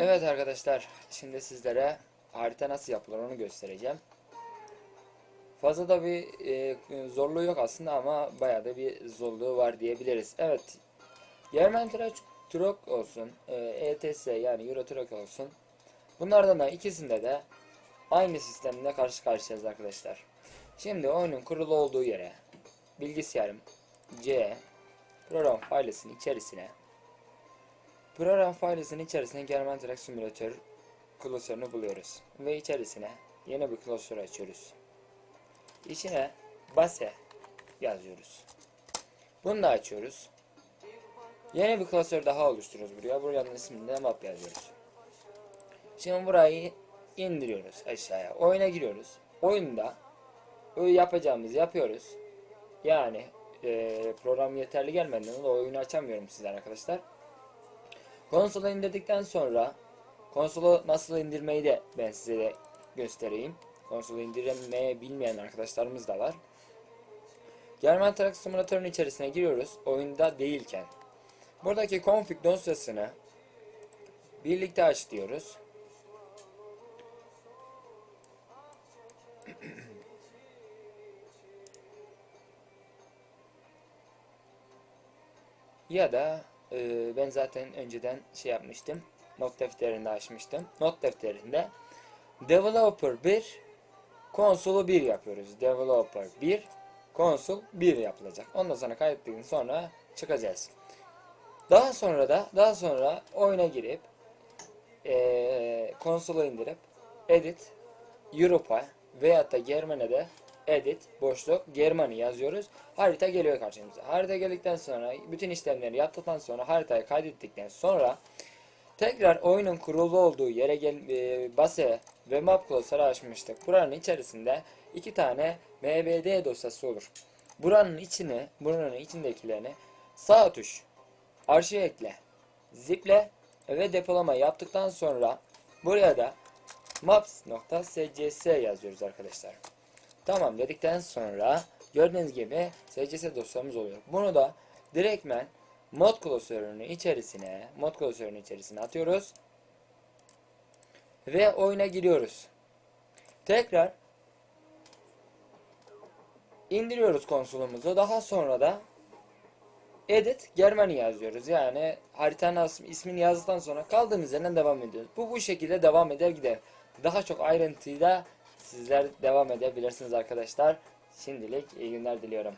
Evet arkadaşlar, şimdi sizlere harita nasıl yapılır onu göstereceğim. Fazla da bir e, zorluğu yok aslında ama bayağı da bir zorluğu var diyebiliriz. Evet, Truck, Truck olsun, e, ETS yani Euro Truck olsun. Bunlardan da ikisinde de aynı sistemle karşı karşıyayız arkadaşlar. Şimdi oyunun kurulu olduğu yere bilgisayarım C program failesinin içerisine Program failesinin içerisine German Truck Simulator klasörünü buluyoruz. Ve içerisine yeni bir klasör açıyoruz. İçine base yazıyoruz. Bunu da açıyoruz. Yeni bir klasör daha oluşturuyoruz buraya. Buranın ismini de map yazıyoruz. Şimdi burayı indiriyoruz aşağıya. Oyuna giriyoruz. Oyunda yapacağımızı yapıyoruz. Yani eee, program yeterli gelmediğinden dolayı oyunu açamıyorum sizden arkadaşlar. Konsolu indirdikten sonra konsolu nasıl indirmeyi de ben size de göstereyim. Konsolu indirmeyi bilmeyen arkadaşlarımız da var. German Truck Simulator'un içerisine giriyoruz oyunda değilken. Buradaki config dosyasını birlikte aç diyoruz. Ya da e, ben zaten önceden şey yapmıştım. Not defterinde açmıştım. Not defterinde Developer 1 konsolu 1 yapıyoruz. Developer 1 konsol 1 yapılacak. Ondan sonra kaydettikten sonra çıkacağız. Daha sonra da daha sonra oyuna girip e, konsolu indirip edit Europa veyahut da Germany'de edit boşluk Germany yazıyoruz. Harita geliyor karşımıza. Harita geldikten sonra bütün işlemleri yaptıktan sonra haritayı kaydettikten sonra tekrar oyunun kurulu olduğu yere gel e, base ve map klasörü açmıştık. Buranın içerisinde iki tane mbd dosyası olur. Buranın içine, buranın içindekilerini sağ tuş arşiv ekle, ziple ve depolama yaptıktan sonra buraya da maps.scc yazıyoruz arkadaşlar. Tamam dedikten sonra gördüğünüz gibi SCS dosyamız oluyor. Bunu da direktmen mod klasörünün içerisine mod klasörünün içerisine atıyoruz. Ve oyuna giriyoruz. Tekrar indiriyoruz konsolumuzu. Daha sonra da edit Germany yazıyoruz. Yani haritanın ismini yazdıktan sonra kaldığımız yerden devam ediyoruz. Bu bu şekilde devam eder gider. Daha çok ayrıntıyla sizler devam edebilirsiniz arkadaşlar. Şimdilik iyi günler diliyorum.